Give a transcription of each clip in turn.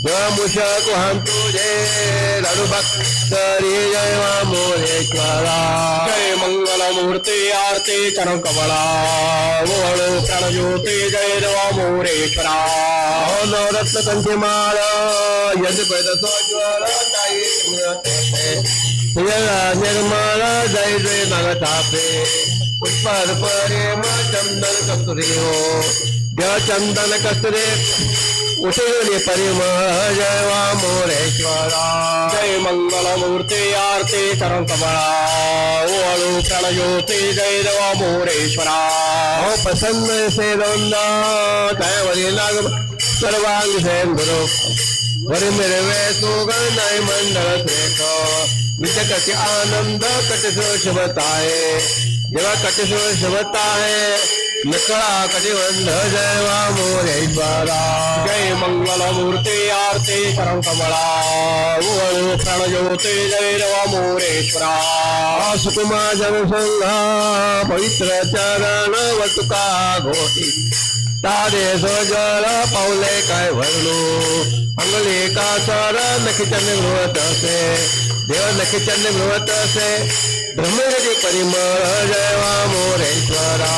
मुषक तुझे लाडू जय मोरेश्वरा जय मंगल मूर्ती आरती चरण कमला प्रणज्योती जय देवा मोरेश्वरा नवरत्न कंठीमाळ यद पैद सोज्वल जय जय नाग थापे पुष्पर प्रेम चंदन कस्तुरी हो। देव चंदन कस्तुरे। उठे परिमळ जय वा मोरेश्वरा। जय मंगल मूर्ति आरती चरण कमला। ओळू प्रणज्योती जय देवा मोरेश्वरा। हो प्रसन्न से दोंदा जय वरी लाग सर्वांग से गुरु वरी मेरे वे सुगण नाही मंडळ श्रेष्ठ विचकती आनंद कट शुभताये जेव्हा कट शुभताये नकळा कटिबंध जय वा मोरेश्वरा जय मंगल मूर्ति आरती चरण कमला ओळू प्रणज्योती जय देवा मोरेश्वरा सुकुमा जनसंघा पवित्र चरण वटुका घोटी तारे सोजल पावले काय भरलो। अंगले का सर नखिचंद गृहत असे देव नखिचंद गृहत असे ब्रह्मगती परिमळ जय वा मोरेश्वरा।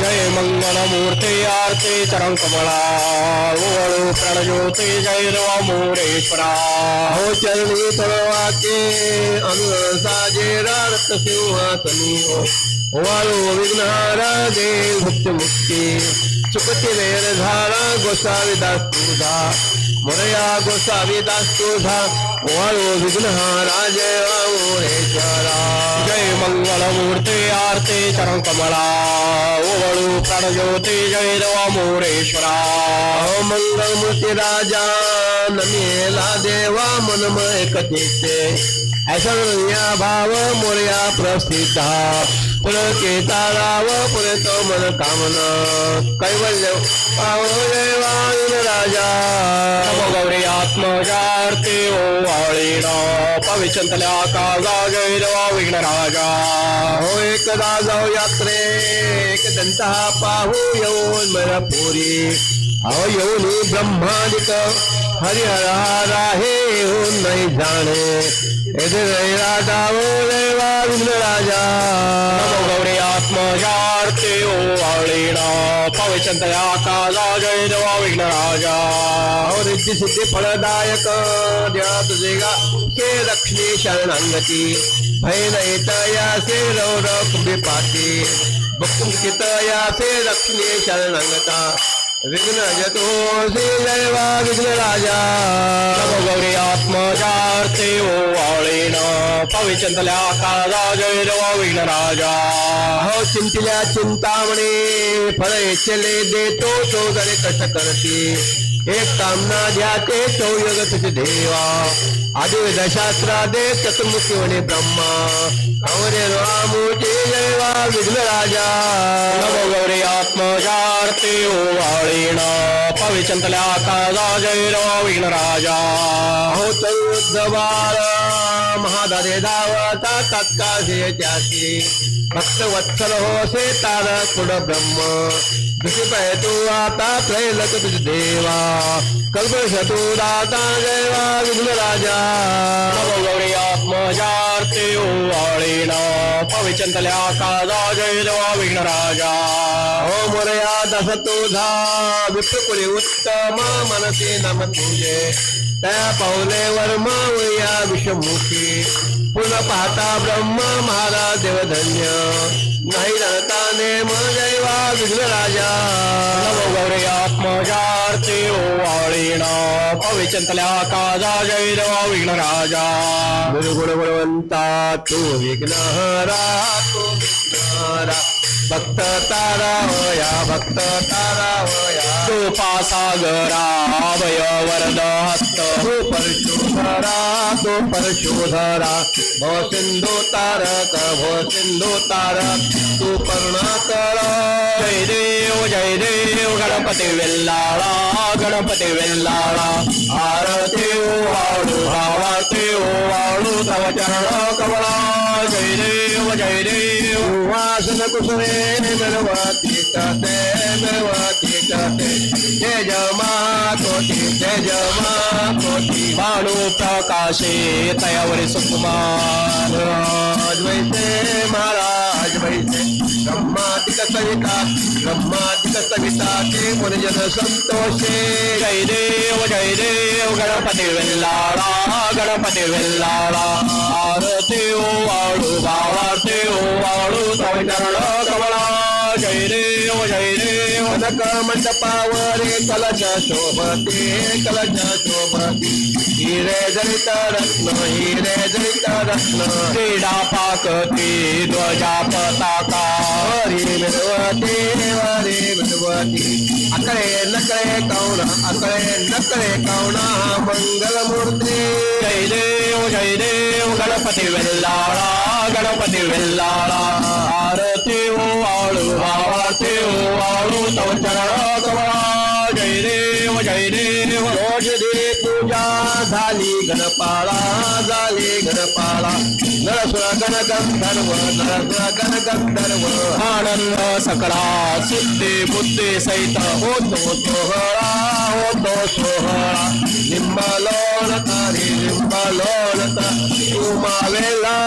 जय मंगल मूर्ती आरती चरण कमला। ओळू प्रणज्योती जय देवा मोरेश्वरा। हो चरणी तळवाके अनुर साजे रक्त सिंहासनी हो। वाळू विघ्नहारा सुखती लेर गोसावी दास तुझा मोरया गोसावी दास तुझा वाळू विघ्नहारा जय मोरेश्वरा जय मंगल मूर्ति आरती चरण कमला ओळू प्रणज्योती जय देवा मोरेश्वरा मंगल मूर्ति राजा, नमेला देवा मन मनमय कथिते ऐसा भाव मोर्या प्रसिद्धा। पुरचेता राव पुरतो मन कामन. कैवल्य पावले वान राजा. नमो गौरी आत्मजार्ते ओ वाळीना पविचंतल्या कागा गैरवा विघ्न राजा. हो एकदा जाऊ यात्रे एक दंता पाहू येऊन मला पुरी अहो येऊन ब्रह्मादिक। हरिहर आहे येऊन नाही राजावो देवा विघ्न राजा। हो रिद्धी सिद्धी हे लक्ष्मी शरणांगती। भय नयत यासे रौर कुंभी पाती भक्तुंकित यासे लक्ष्मी शरणांगता। विघ्न जतो दैवा विघ्न राजा। गौरी आत्मजाते ओ आवळेन पविचंतल्या काळा जय रवा विघ्न राजा। हो चिंतिल्या चिंतामणे फळ चले देतो तो जरे कष्ट करते। एक कामना ध्या ते चौयगत देवा. आदि दशास्त्रा दे चतुर्मुखी ब्रह्मा कौरे रामोचे जयवा विघ्न राजा. नव गौरे आत्मजारते ओ वाळीण पविचंतल्या काजा जय विघ्न राजा. हो चौद्ध बारा महादारे धावता तत्काशे त्याशी भक्त वत्सल हो से तार कुड ब्रह्म। दुसरी तू आता त्रैलक तुझ देवा। कल्पश तू दाता जयवा विघ्न राजा। नमो गौरी आत्मजार्ती ओवाळीण पविचंतल्या काजा जय देवा विघ्नराजा हो मोरया दस तुझा विप्रकुली उत्तम मनसे नम तुझे त्या पावले वर्म या विषमुखी. पुन्हा पाहता ब्रह्म महाराज देवधन्य. नाही जाणता नेम जैवा विघ्न राजा. नमो गौरी आत्मजार्ती ओवाळीण पविचंतल्या काजा जय देवा विघ्नराजा गुरुगुण गुणवंता तू विघ्नहरा तू विघ्नहरा. भक्त तारा होया भक्त तारा होया कृपा सागरा अभय वरद हस्त तो परशुधरा तो परशुधरा भो सिंधू तारक भो सिंधू तारक तू करुणाकर जय देव जय देव, गणपती वेल्लाळा गणपती वेल्लाळा आरती ओवाळू आरती ओवाळू तव चरण कमला जय देव जय देव। सुवासन कुसुमे नरवती कते नरवती कते जय जमा तो जय तेज महाकोटी भानु प्रकाशे तयावरी सुकुमार महाराज वैसे महाराज वैसे ब्रह्मा सविता ब्रह्मादिक सविता के मुनिजन संतोषे जय देव जय देव गणपती वेल्लाळा गणपती वेल्लाळा आरती ओवाळू भावारती ओवाळू तव चरण कमळा जय देव जय देव मंडपावरे कलश शोभते कलश शोभते हिरे जनित रत्न हिरे जनित रत्न क्रीडा पाकते ध्वजा पताका हरी मिळवते हरे मिळवते अकळे नकळे कौण अकळे नकळे कौणा मंगलमूर्ती जय देव जय देव गणपती वेल्लाळा गणपती वेल्लाळा आरती ओवाळू भावारती ओवाळू तव चरण कमळा जय देव जय देव रोज दे पूजा झाली गणपाळा झाली गणपाळा नरसुर गण गंधर्व नरसुर गण गंधर्व. आनंद सकळा, सिद्धी, बुद्धी सहित होतो सोहळा होतो सोहळा. लिंबालोण तारी लिंबालोण तुमावेला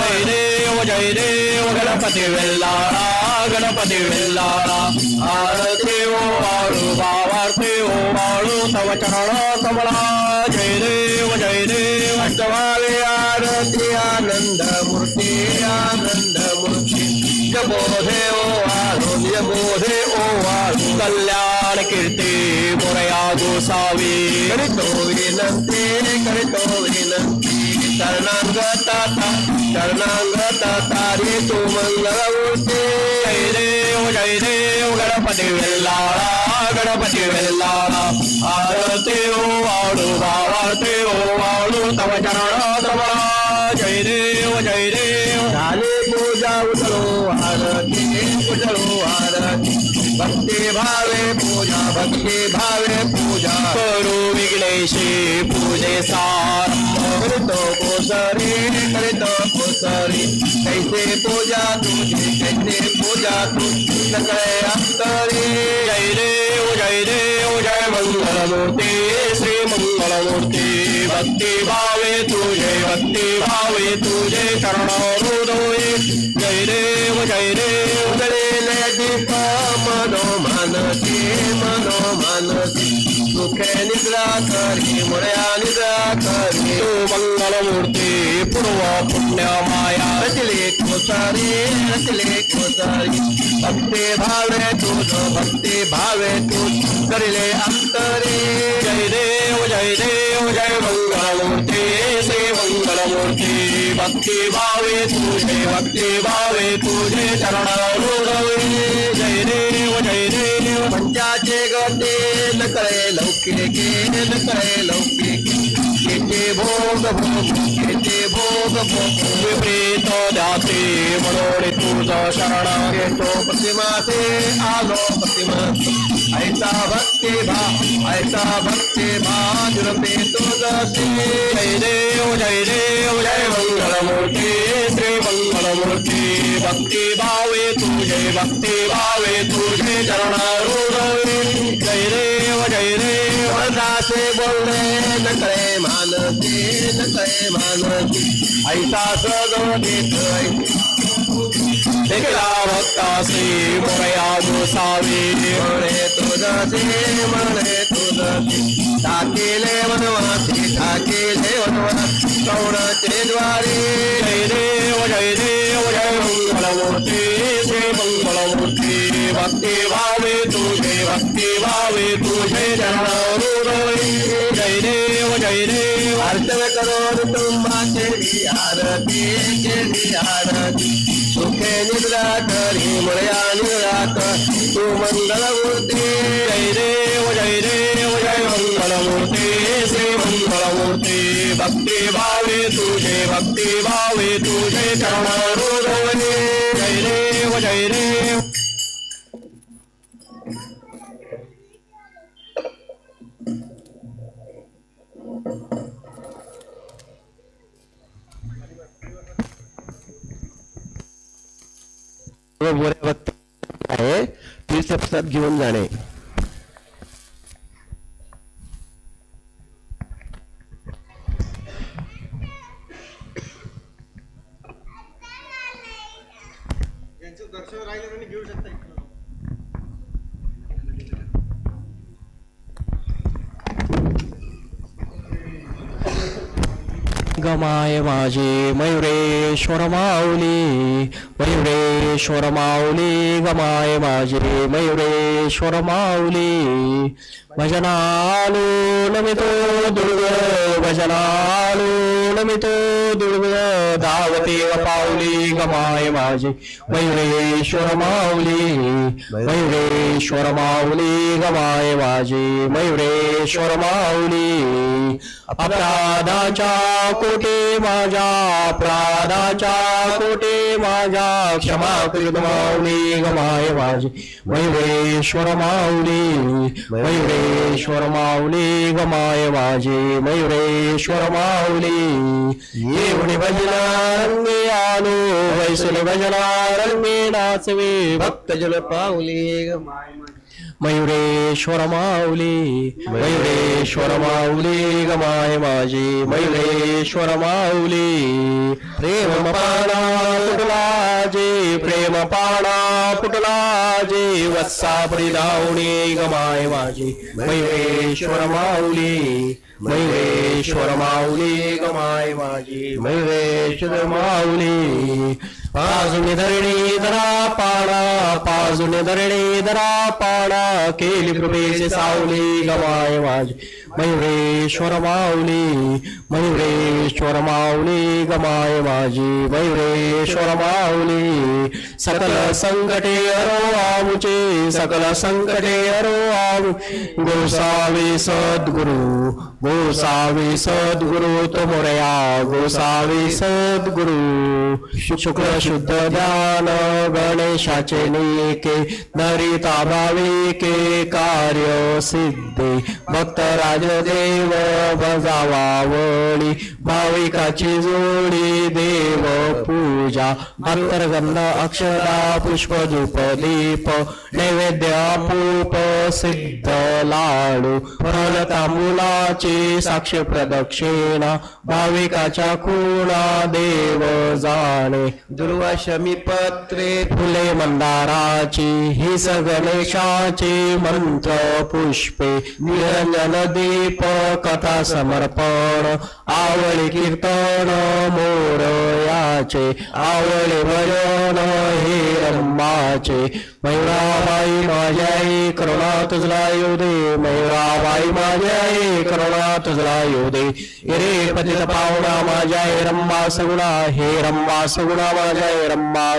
जय देव जय देव, गणपती वेल्लाळा ಗಣಪತಿ ವೆಲ್ಲಾರ ಆರತಿ ಓಮಾಳು ಭಾವಾರ್ತಿ ಓಮಾಳು ತವ ಚರಣ ಕಮಲ ಜಯ ದೇವ ಜಯ ದೇವ ಅಷ್ಟವಾಲಿ ಆರತಿ ಆನಂದ ಮೂರ್ತಿ ಆನಂದ ಮೂರ್ತಿ ಜಬೋಧೆ ಓ ಆರು ಜಬೋಧೆ ಓ ಆರು ಕಲ್ಯಾಣ ಕೀರ್ತಿ ಮೊರೆಯಾಗು ಸಾವಿ ಕರಿತೋ ವಿನಂತಿ ಕರಿತೋ ವಿನಂತಿ ಶರಣಾಂಗತ ಶರಣಾಂಗತ ತಾರಿ ತು ಮಂಗಳ ಉಂಟೆ देव गणपती वेल्लाळा गणपती वेल्लाळा आरती ओवाळू भावारती ओवाळू तव चरण कमळा जय देव जय देव झाली पूजा उचलो आरती उचलो आरती भक्ती भावे पूजा भक्ति भावे पूजा करो विघ्नेशी पूजे सार करितो कोसरी करितो कोसरी कैसे पूजा तुझी कैसे पूजा तू नकळे जय देव जय देव जय मंगलमूर्ती श्री मंगलमूर्ती. भक्ती भावे तुझे भक्ती भावे तुझे चरण हृदय जय देव जय देव जय दीपा सुखे निद्रा करी मुळ्या निद्रा करी तू मंगलमूर्ती पूर्व पुण्य माया। रचले कोसारी रचले कोसारी भक्ती भावे तुझ भक्ती भावे तू करिले अंतरी। जय देव जय देव जय मंगलमूर्ती श्री मंगलमूर्ती। भक्ती भावे तुझे भक्ती भावे तुझे चरण जय देव जय देव। पंचाचे गते न कळे लौकिके केचे भोग भोग केचे भोग भोग। विपरीत जाते म्हणून तुझं शरण येतो प्रतिमासे आलो प्रतिमा ऐसा भक्ती भा, ऐसा भक्ती भा जुरते तुझसे जय देव जय देव, जय मंगलमूर्ती श्री मंगलमूर्ती भक्ती भावे तुझे, भक्ती भावे तुझे चरण न कळे मानसी न कळे मानसी ऐसा सगोदित देखला भक्तासी मोरया गोसावी म्हणे तुझसे म्हणे तुझसे टाकेले वनवासी टाकेले वनवासी कौणाचे द्वारे जय देव जय देव जय मंगलमूर्ती श्री मंगलमूर्ती भक्ती भावे तुझे भक्ती भावे तुझे चरण देव जय अर्चन करो तुम्हाचे आरती केली आरती सुखे निद्रा करी मुळ्या निद्रा कर तू मंगलमूर्ती जय देव जय देव जय मंगल मंगलमूर्ती श्री मंगलमूर्ती भक्ती भावे तुझे भक्ती भावे तुझे चरण। व बोऱ्या आहे तीर्थक्षेत्रात घेऊन जाणे. मयुरेश्वर माऊली मयुरेश्वर माऊली गमाय माझे मयुरेश्वर माऊली. भजनालो नमितो दुर्ग भजनालो नमितो दुर्ग धावते पाऊली गमाय माझे मयुरेश्वर माऊली मयुरेश्वर माऊली गमाय माझे मयुरेश्वर माऊली अपराधाच्या कोटे माझ्या अपराधाच्या कोटे माझ्या क्षमा करीत माऊली गमाय माझे मयुरेश्वर माऊली मयुरेश्वर माऊली गमाय माझे मयुरेश्वर माऊली येऊन भजना रंगे आलो वैसुल भजना रंगे नाचवे भक्तजन पाऊली गमाय मयुरेश्वर माऊली मयुरेश्वर माऊली गमाय माझी मयुरेश्वर माऊली. प्रेम पाणा फुटला जे प्रेम पाणा फुटला जे वत्सा परिधावणी गमाय माझी. मयुरेश्वर माऊली मयुरेश्वर माऊली गमाय माझी. मयुरेश्वर माऊली पाजुने धरणे धरा पाणा पाजुने धरणे धरा पाडा. केली कृपेचे सावली गमाय माझी. मयुरेश्वर माऊली मयुरेश्वर माऊली गमाय माझी. मयुरेश्वर माऊली सकल संकटे अरो आमुचे सकल संकटे अरो आम गोसावी सद्गुरु गोसावी सद्गुरु तुमरया गोसावी सद्गुरु. शुक्ल शुद्ध ध्यान गणेशाचे निके नरिता भाविके कार्य सिद्धी। भक्त राजदेव बजावावळी भाविकाची जोडी देव पूजा. अंतर्गंध अक्षरा पुष्प धूप दीप नैवेद्य अपूप सिद्ध लाडू. फल तांबुलाची साक्ष प्रदक्षिणा. भाविकाच्या खुणा देव जाणे. दुर्वाशमी पत्रे. फुले मंदाराची ही गणेशाची मंत्र पुष्पे. निरंजन दीप कथा समर्पण. आवळे कीर्तन मोरयाचे आवळे भजन हे रंबाचे मयुराबाई माझ्याई करुणा तुझला येऊ दे मयुराबाई माझ्याई करुणा तुझला येऊ दे रे पतित पावडा माझ्या रम्मा सगुणा हे रम्मा सगुणा माझ्या रम्मा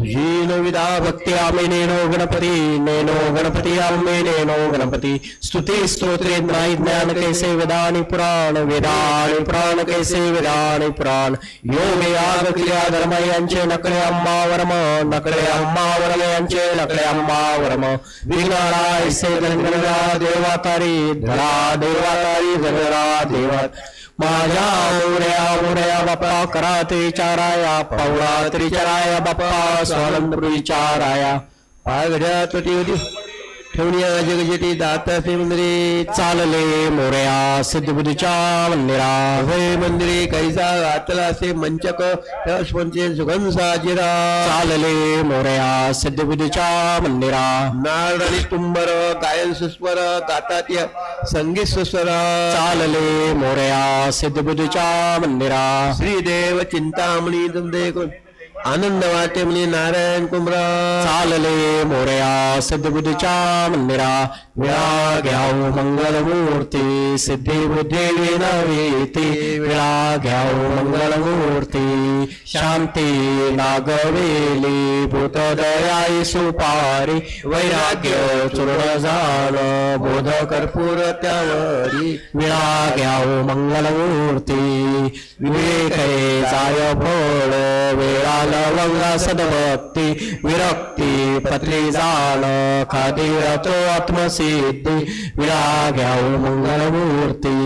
नविदा भक्ती आमे नेनो गणपती नेनो गणपती आमे नेनो गणपती। स्तुती स्तोत्रे नाही ज्ञान कैसे वेदानी पुराण वेदानी पुराण कैसे वेदानी पुराण। योग याग क्रिया धर्म यांचे नकळे अम्मा वर्म नकळे अम्मा यांचे नकळे अम्मा वर्म। विघ्नाराय से गणगणरा देवातारी धरा देवातारी धरा देवा माझ्या आवड्या आवड्या बापा करा ते चाराया पवळा तरी चाराया बाप्पा स्वानंद विचाराया पाय घड्या तुटी होती ठेवणी जगजेटी दाता मंदिरे. चालले मोऱ्या सिद्धबुद्धीच्या मंदिरा होय मंदिरे कैसा आतला असे मंचक पंचे सुगंध साजिरा. चालले मोऱ्या सिद्धबुद्धीच्या मंदिरा नाळ आणि तुंबर गायन सुस्वर गातात संगीत सुस्वर. चालले मोरया सिद्धबुद्धीच्या मंदिरा श्रीदेव चिंतामणी तुमदे आनंद वाटे म्हणे नारायण कुंभरा। चालले मोरया सिद्धबुद्धीच्या मंदिरा। विळा घ्याव मंगलमूर्ती सिद्धी बुद्धी विनवीती। विळा घ्याव मंगलमूर्ती शांती नागवेली भूतदयाई सुपारी। वैराग्य चूर्ण जाण बोध कर्पूर त्यावरी विळा घ्याव मंगलमूर्ती विवेक जाय फळ वेळा झाल सदभक्ती विरक्ती पत्री जाल खादी रचो आत्मसिद्धी विराग्या मंगल मूर्ती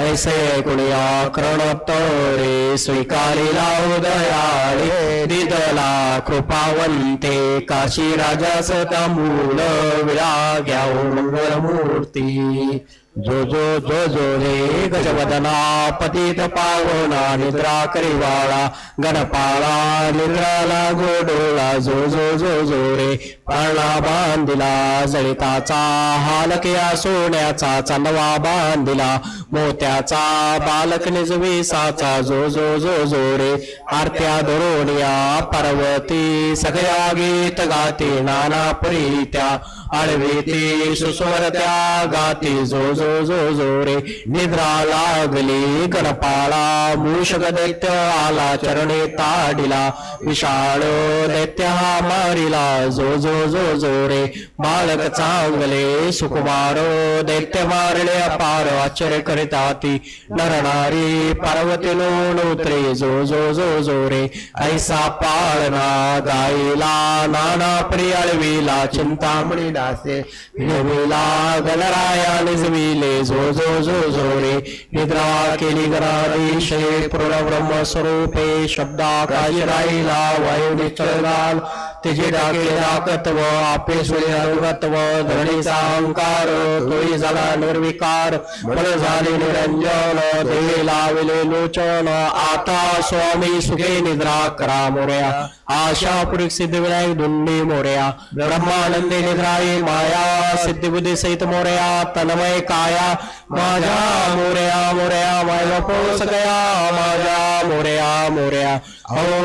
ऐसे कुणिया करण तोरे स्वीकारिला उदयाळे दिदला कृपावंते काशी राजा सदा मूल विराग्या मंगल मूर्ती जो जो जो जो रे गजवदना पतित पावना निद्रा करिवाळा गणपाळा निद्राला गोडोळा जो जो जो जो रे पाळणा बांधिला जळिताचा हालकिया सोन्याचा चांदवा बांधिला मोत्याचा बालक निजविसाचा जो जो जो जो रे आरत्या धरोणिया पार्वती सगळ्या गीत गाते नाना प्रीत्या आळवेते सुस्वरत्या गाती जो जो जो जो रे. निद्रा लागली गणपाळा मूषक दैत्य आला चरणे ताडिला विशाळ दैत्य हा मारिला. जो जो जो जो रे. बालक चांगले सुकुमार दैत्य मारले अपार आश्चर्य करिताती. नरणारी पार्वती नोत्रे जो जो जो जो रे. ऐसा पाळना गाईला नाना प्रियाळवीला चिंतामणी दासे। निर्मला गणराया निजविले जो जो जो जो रे निद्रा केली गणाधीशे पूर्ण ब्रह्म स्वरूपे शब्दा राहिला वायु निश्चल धरणीचा अहंकार निर्विकार निरंजन, देवी लाविले लोचन, आता स्वामी सुखे निद्रा करा मोर्या, आशा पुढील सिद्धिविनायक दुंडी मोर्या, ब्रह्मानंदी निद्राई माया सिद्धिबुद्धी सहित मोर्या, तन्मय काया पोस गया माझ्या मोर्या मोर्या।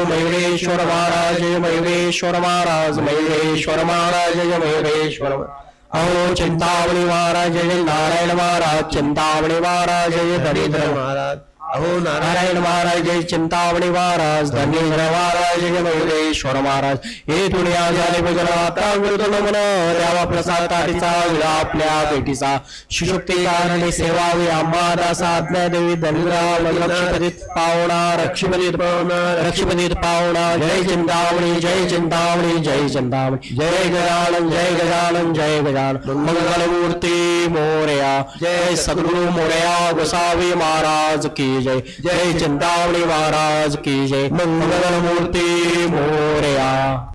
मयुरेश्वर महाराज, मयुरेश्वर महाराज महेश्वर महाराज, जय महेश्वर अहो चिंतावणी महाराज, जय नारायण महाराज चिंतावणी महाराज, जय दरिद्र महाराज। अहो नारायण महाराज, जय चिंतामणी महाराज धनेश्वर महाराज, जय मयुरेश्वर महाराज। हे दुनिया झाले भजन विरुद्ध नमन द्यावा प्रसाद ताटीचा, विडा आपल्या भेटीचा। कारणे सेवावी आम्हा दासा आज्ञा देवी पावणा रक्षपतीत पावणा रक्षपतीत पावणा जय चिंतामणी जय चिंतामणी जय चिंतामणी। जय गजानन जय गजानन जय गजानन। मंगलमूर्ती मोरया, जय सद्गुरु मोरया, गोसावी महाराज की जय। जय चिंतावली महाराज की जय। मंगल मूर्ति मोरया।